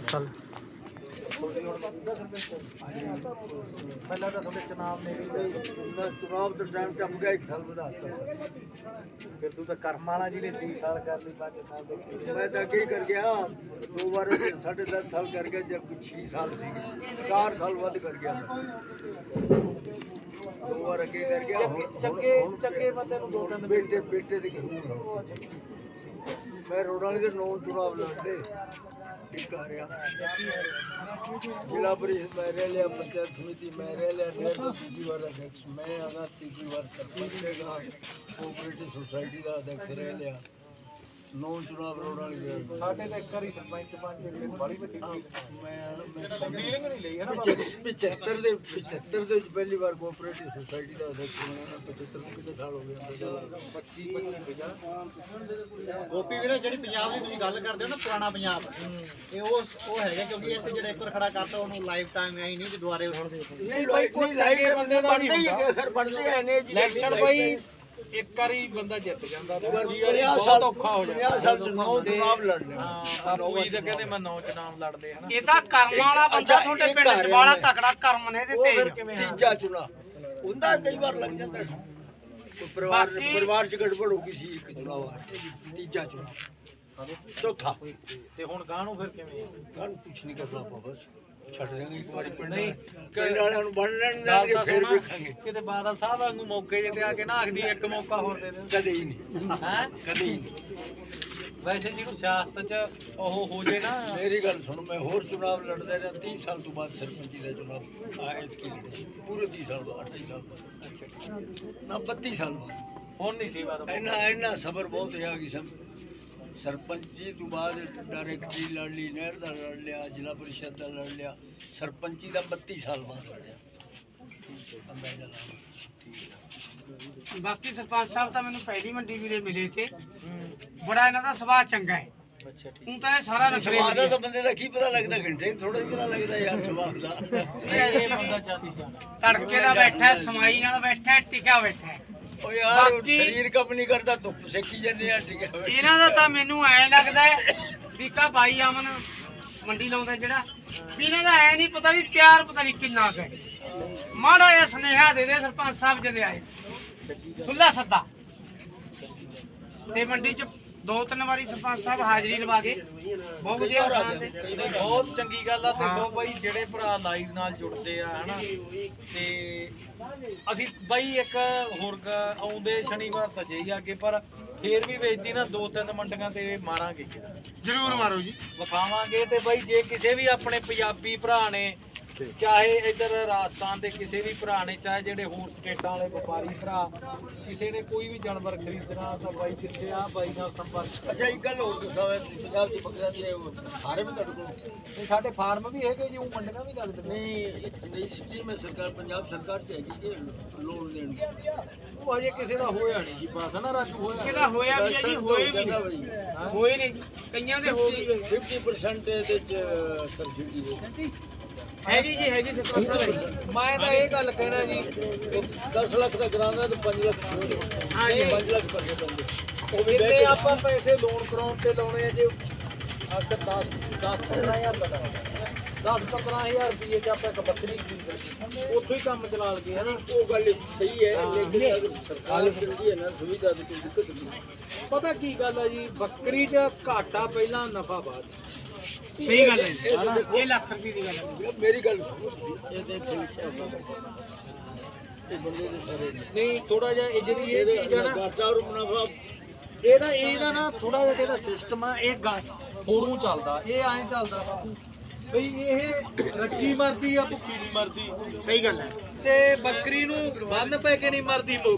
ਚੱਲ ਪਹਿਲਾਂ ਤਾਂ ਤੁਹਾਡੇ ਚਨਾਬ ਨੇ ਚੁਣਾਵ ਦਾ ਟਾਈਮ ਟੱਪ ਗਿਆ ਇੱਕ ਸਾਲ ਵਧਾਤਾ ਸਰ। ਫਿਰ ਤੂੰ ਤਾਂ ਕਰਮ ਵਾਲਾ ਜਿਹਨੇ 3 ਸਾਲ ਕਰ ਲਈ 5 ਸਾਲ ਦੇ ਮੈਂ ਤਾਂ ਅੱਗੇ ਹੀ ਕਰ ਗਿਆ। ਦੋ ਵਾਰ ਸਾਢੇ 10 ਸਾਲ ਕਰ ਗਿਆ ਜਦ ਕਿ 6 ਸਾਲ ਸੀਗੇ। 4 ਸਾਲ ਵੱਧ ਕਰ ਗਿਆ ਮੈਂ। ਦੋ ਵਾਰ ਅੱਗੇ ਕਰ ਗਿਆ ਹੁਣ ਚੰਗੇ ਬੰਦੇ ਨੂੰ ਦੋ ਤਿੰਨ ਬੇਟੇ ਬੇਟੇ ਦੇ ਘਰੋਂ ਮੈਂ ਰੋਡਾਂ ਦੇ ਨੌ ਚੁਣਾਵ ਲੜਦੇ ਇੱਕ ਆ ਰਿਹਾ। ਜ਼ਿਲ੍ਹਾ ਪਰਿਸ਼ਦ ਮੈਂ ਰਹਿ ਲਿਆ, ਪੰਚਾਇਤ ਸਮਿਤੀ ਮੈਂ ਰਹਿ ਲਿਆ ਡੇਢ ਤੋਂ ਤੀਜੀ ਵਾਰ ਅਧਿਕਸ਼ ਮੈਂ ਆਗਾ ਤੀਜੀ ਵਾਰ ਨੌ ਚੁਣਾਵ ਰੋਡਾਂ ਵਾਲੀ ਦੇ ਲੜੇ। ਸਾਡੇ ਤਾਂ ਇੱਕ ਵਾਰੀ ਸਰਪੰਚ ਕੇ ਫਿਰ ਬੜੀ ਵੱਡੀ ਮੈਂ ਮੈਂ ਫੀਲਿੰਗ ਨਹੀਂ ਲਈ ਹੈ ਨਾ 75 ਦੇ 75 ਦੇ ਵਿੱਚ ਪਹਿਲੀ ਵਾਰ ਕੋਆਪਰੇਟਿਵ ਸੁਸਾਇਟੀ ਦਾ ਅਧਿਕਸ਼ ਬਣਿਆ 75 ਨੂੰ ਕਿੰਨੇ ਸਾਲ ਹੋ ਗਏ ਅੰਦਰ 25 25 ਗੋਪੀ ਵੀਰੇ ਜਿਹੜੀ ਪੰਜਾਬ ਦੀ ਤੁਸੀਂ ਗੱਲ ਕਰਦੇ ਹੋ ਨਾ ਪੁਰਾਣਾ ਪੰਜਾਬ ਇਹ ਉਹ ਉਹ ਹੈਗਾ ਕਿਉਂਕਿ ਤੇ ਜਿਹੜਾ ਇੱਕ ਵਾਰ ਖੜਾ ਕਰਤਾ ਉਹਨੂੰ ਲਾਈਫ ਟਾਈਮ ਐਂ ਨਹੀਂ ਕਿ ਦੁਬਾਰੇ ਨਹੀਂ ਭਾਈ ਕੋਈ ਲਾਈਟ ਬੰਦੇ ਬਣਦੇ ਹੀ ਹੈਗੇ ਫਿਰ ਬਣਦੇ ਐ ਨੇ ਜੀ। ਇਲੈਕਸ਼ਨ ਬਈ ਇੱਕ ਵਾਰੀ ਬੰਦਾ ਜਿੱਤ ਜਾਂਦਾ ਦੂਜੀ ਵਾਰੀ 50 ਬਹੁਤ ਔਖਾ ਹੋ ਜਾਂਦਾ। 50 ਸਾਲ ਚ ਨੌ ਚੁਣਾਵ ਲੜਨੇ ਹਾਂ ਬਾਪੂ ਜੀ ਤਾਂ ਕਹਿੰਦੇ ਮੈਂ ਨੌ ਚਨਾਮ ਲੜਦੇ ਹਨਾ ਇਹ ਤਾਂ ਕਰਮ ਵਾਲਾ ਬੰਦਾ ਤੁਹਾਡੇ ਪਿੰਡ ਚ ਵਾਲਾ ਤਕੜਾ ਕਰਮ ਨੇ ਇਹਦੇ ਤੇ। ਤੀਜਾ ਚੁਣਾ। ਹੁੰਦਾ ਕਈ ਵਾਰ ਲੱਗ ਜਾਂਦਾ। ਕੋਈ ਪਰਿਵਾਰ ਪਰਿਵਾਰ ਚ ਗੜਬੜ ਹੋ ਗਈ ਸੀ ਇੱਕ ਚੁਣਾਵ ਤੀਜਾ ਚੁਣਾ। ਚੌਥਾ। ਤੇ ਹੁਣ ਗਾਂ ਨੂੰ ਫਿਰ ਕਿਵੇਂ? ਗੱਲ ਕੁਛ ਨਹੀਂ ਕਰਨਾ ਆਪਾਂ ਬਸ। ਛੱਡ ਦੇਾਂਗੇ ਇੱਕ ਵਾਰੀ ਪਿੰਡ ਨਹੀਂ, ਪਿੰਡ ਵਾਲਿਆਂ ਨੂੰ ਬਣ ਲੈਣ ਗੱਲ ਦੇਣਗੇ ਤਾਂ ਫਿਰ ਸੁਣਾ ਵੇਖਾਂਗੇ। ਕਿਤੇ ਬਾਦਲ ਸਾਹਿਬ ਵਾਂਗੂ ਮੌਕੇ ਜੇ ਤੇ ਆ ਕੇ ਨਾ ਆਖਦੀ ਇੱਕ ਮੌਕਾ ਹੋਰ ਦੇ ਦੇ ਕਦੇ ਹੀ ਨਹੀਂ। ਹੈ? ਕਦੇ ਹੀ ਨਹੀਂ। ਵੈਸੇ ਜਿਹਨੂੰ ਸਿਆਸਤ 'ਚ ਉਹ ਹੋ ਜੇ ਨਾ। ਮੇਰੀ ਗੱਲ ਸੁਣ ਮੈਂ ਹੋਰ ਚੁਣਾਵ ਲੜਦਾ ਰਿਹਾ 30 ਸਾਲ ਤੋਂ ਬਾਅਦ ਸਰਪੰਚੀ ਦਾ ਚੁਣਾਵ ਆਇਆ ਕੀ ਲੜੇ ਪੂਰੇ 30 ਸਾਲ ਬਾਅਦ 28 ਸਾਲ ਬਾਅਦ। ਨਾ 32 ਸਾਲ ਬਾਅਦ। ਹੁਣ ਨਹੀਂ ਸੇਵਾ ਦਾ ਇੰਨਾ ਇੰਨਾ ਸਬਰ ਬਹੁਤ ਹੈ ਕਿ ਸਭ ਸਰਪੰਚੀ ਤੋਂ ਬਾਅਦ ਡਾਇਰੈਕਟਰੀ ਲੜ ਲਈ ਨਹਿਰ ਦਾ ਲੜ ਲਿਆ ਜ਼ਿਲ੍ਹਾ ਪਰਿਸ਼ਦ ਦਾ ਲੜ ਲਿਆ। ਸਰਪੰਚੀ ਦਾ 32 ਸਾਲ ਬਾਅਦ ਲੜਿਆ ਅੰਦਾਜ਼ਾ ਲਾ ਬਾਕੀ ਸਰਪੰਚ ਸਾਹਿਬ ਤਾਂ ਮੈਨੂੰ ਪਹਿਲੀ ਮੰਡੀ ਵੀਰੇ ਮਿਲੇ ਤੇ। ਬੜਾ ਇਹਨਾਂ ਦਾ ਸੁਭਾਅ ਚੰਗਾ ਹੈ। ਅੱਛਾ ਠੀਕ। ਹੁਣ ਤਾਂ ਇਹ ਸਾਰਾ ਨਸਰੇ ਸਵਾਦ ਦਾ ਤਾਂ ਬੰਦੇ ਦਾ ਕੀ ਪਤਾ ਲੱਗਦਾ ਘੰਟੇ ਥੋੜਾ ਹੀ ਪਤਾ ਲੱਗਦਾ ਯਾਰ ਸਵਾਦ ਦਾ। ਤੜਕੇ ਦਾ ਬੈਠਾ ਹੈ, ਸਮਾਈ ਨਾਲ ਬੈਠਾ ਹੈ, ਟਿਕਿਆ ਬੈਠਾ ਹੈ। ਓ ਯਾਰ ਉਹ ਬਾਕੀ- ਸਰੀਰ ਕੰਮ ਨਹੀਂ ਕਰਦਾ ਧੁੱਪ ਸੇਕੀ ਜਾਂਦੇ ਆ ਠੀਕ ਹੈ ਇਹਨਾਂ ਦਾ ਤਾਂ ਮੈਨੂੰ ਐ ਲੱਗਦਾ ਹੈ ਵੀ ਕਾ ਬਾਈ ਅਮਨ ਮੰਡੀ ਲਾਉਂਦਾ ਜਿਹੜਾ ਵੀ ਇਹਨਾਂ ਦਾ ਐ ਨਹੀਂ ਪਤਾ ਵੀ ਪਿਆਰ ਪਤਾ ਨਹੀਂ ਕਿੰਨਾ ਕੁ ਹੈ। ਮਾੜਾ ਜਿਹਾ ਸੁਨੇਹਾ ਦੇ ਦੇ ਸਰਪੰਚ ਸਾਹਿਬ ਜਦੇ ਆਏ। ਖੁੱਲਾ ਸੱਦਾ। ਤੇ ਮੰਡੀ ਚ ਦੋ ਤਿੰਨ ਵਾਰੀ ਸਰਪੰਚ ਸਾਹਿਬ ਹਾਜ਼ਰੀ ਲਵਾ ਗਏ ਬਹੁਤ ਵਧੀਆ ਇਨਸਾਨ ਤੇ ਬਹੁਤ ਚੰਗੀ ਗੱਲ ਆ ਤੇ ਬਹੁਤ ਬਾਈ ਜਿਹੜੇ ਭਰਾ ਲਾਈਵ ਨਾਲ ਜੁੜਦੇ ਆ ਹਨਾ? ਤੇ ਅਸੀਂ ਬਾਈ ਇੱਕ ਹੋਰ ਆਉਂਦੇ ਸ਼ਨੀਵਾਰ ਤਾਂ ਜਈ ਅੱਗੇ ਪਰ ਫੇਰ ਵੀ ਵੇਚਦੀ ਨਾ ਦੋ ਤਿੰਨ ਮੰਡੀਆਂ ਤੇ ਮਾਰਾਂਗੇ। ਜ਼ਰੂਰ ਮਾਰੋ ਜੀ। ਵਿਖਾਵਾਂਗੇ ਤੇ ਬਾਈ ਜੇ ਕਿਸੇ ਵੀ ਆਪਣੇ ਪੰਜਾਬੀ ਭਰਾ ਨੇ ਚਾਹੇ ਇੱਧਰ ਰਾਜਸਥਾਨ ਦੇ ਕਿਸੇ ਵੀ ਭਰਾ ਨੇ ਚਾਹੇ ਜਿਹੜੇ ਹੋਰ ਸਟੇਟਾਂ ਵਾਲੇ ਵਪਾਰੀ ਭਰਾ ਕਿਸੇ ਨੇ ਕੋਈ ਵੀ ਜਾਨਵਰ ਖਰੀਦਣਾ ਤਾਂ ਬਾਈ ਕਿੱਥੇ ਆ? ਬਾਈ ਨਾਲ ਸੰਪਰਕ ਅੱਛਾ ਇੱਕ ਗੱਲ ਹੋਰ ਦੱਸਾਂ ਮੈਂ ਪੰਜਾਬ ਦੀ ਬੱਕਰੀਆਂ ਦੀ ਵੀ ਤੁਹਾਡੇ ਕੋਲ? ਨਹੀਂ ਸਾਡੇ ਫਾਰਮ ਵੀ ਹੈਗੇ ਜੀ ਉਹ ਮੰਡੀਆਂ ਵੀ ਲੱਗਦੇ ਨੇ। ਨਹੀਂ ਇੱਕ ਨਈ ਸਕੀਮ ਹੈ ਸਰਕਾਰ ਪੰਜਾਬ ਸਰਕਾਰ ਚ ਹੈਗੀ ਕਿ ਲੋਨ ਦੇਣ ਦੀ। ਉਹ ਅਜੇ ਕਿਸੇ ਦਾ ਹੋਇਆ ਨਹੀਂ ਜੀ ਪਾਸ ਨਾ ਰਾਜੂ ਹੋਇਆ। ਕਿਸੇ ਦਾ ਹੋਇਆ ਵੀ ਹੈ ਜੀ ਹੋਏ ਵੀ ਨਹੀਂ। ਹੋਏ ਨੇ ਜੀ ਕਈਆਂ ਦੇ ਹੋ ਗਏ। 50% ਇਹਦੇ ਚ ਸਬਸਿਡੀ ਹੈ ਹੈਗੀ ਜੀ ਹੈਗੀ ਸਰਪੰਚ ਸਾਹਿਬ ਮੈਂ ਤਾਂ ਇਹ ਗੱਲ ਕਹਿਣਾ ਜੀ 10 ਲੱਖ ਦਾ ਕਰਾਉਂਦਾ ਤੇ 5 ਲੱਖ ਛੋੜ ਹਾਂ ਜੀ। 5 ਲੱਖ ਪੈਂਦੇ ਉਹ ਵੀ ਜਿੰਨੇ ਆਪਾਂ ਪੈਸੇ ਲੋਨ ਕਰਾਉਣ ਤੇ ਲਾਉਣੇ ਆ ਜੇ ਅਕਸਰ 10 10 15000 ਦਾ 10 15000 ਰੁਪਏ ਚ ਆਪਾਂ ਇੱਕ ਬੱਕਰੀ ਖਰੀਦ ਲਈ। ਉੱਥੋਂ ਹੀ ਕੰਮ ਚਲਾ ਲਗੇ ਹਨਾ? ਉਹ ਗੱਲ ਸਹੀ ਹੈ ਲੇਕਿਨ ਅਗਰ ਸਰਕਾਰ ਦਿੰਦੀ ਹੈ ਨਾ ਸੁਵਿਧਾ ਦੀ ਕੋਈ ਦਿੱਕਤ ਨਹੀਂ ਪਤਾ ਕੀ ਗੱਲ ਆ ਜੀ ਬੱਕਰੀ 'ਚ ਘਾਟਾ ਪਹਿਲਾਂ ਨਫਾ ਬਾਅਦ ਸਹੀ ਗੱਲ ਹੈ ਇਹ ਤਾਂ ਦੇਖੋ ਇਹ ਲੱਖ ਰੁਪਏ ਦੀ ਗੱਲ ਹੈ। ਮੇਰੀ ਗੱਲ ਸੁਣੋ। ਤੁਸੀਂ। ਇਹ ਤੇ ਇੱਥੇ ਲਿਖਿਆ ਹੋਇਆ ਇਹ ਬੰਦੇ ਦੇ ਸਾਰੇ ਨੇ। ਨਹੀਂ ਥੋੜਾ ਜਿਹਾ ਇਹ ਜਿਹੜੀ ਇਹ ਇਹਦੇ ਚੀਜ਼ ਆ ਨਾ ਘਾਟਾ ਔਰ ਮੁਨਾਫਾ ਇਹਦਾ ਇਹਦਾ ਨਾ ਥੋੜਾ ਜਿਹਾ ਜਿਹੜਾ ਸਿਸਟਮ ਆ ਇਹ ਗਾ- ਹੋਰੋਂ ਚੱਲਦਾ ਇਹ ਐਂ ਚੱਲਦਾ ਬਾਪੂ। ਬਈ ਇਹ ਰੱਜੀ ਮਰਦੀ ਆ ਭੁੱਖੀ ਨਹੀਂ ਮਰਦੀ? ਸਹੀ ਗੱਲ ਹੈ। ਤੇ ਬੱਕਰੀ ਨੂੰ ਬੰਨ ਪੈ ਕੇ ਨਹੀਂ ਮਰਦੀ ਮੁਗਲ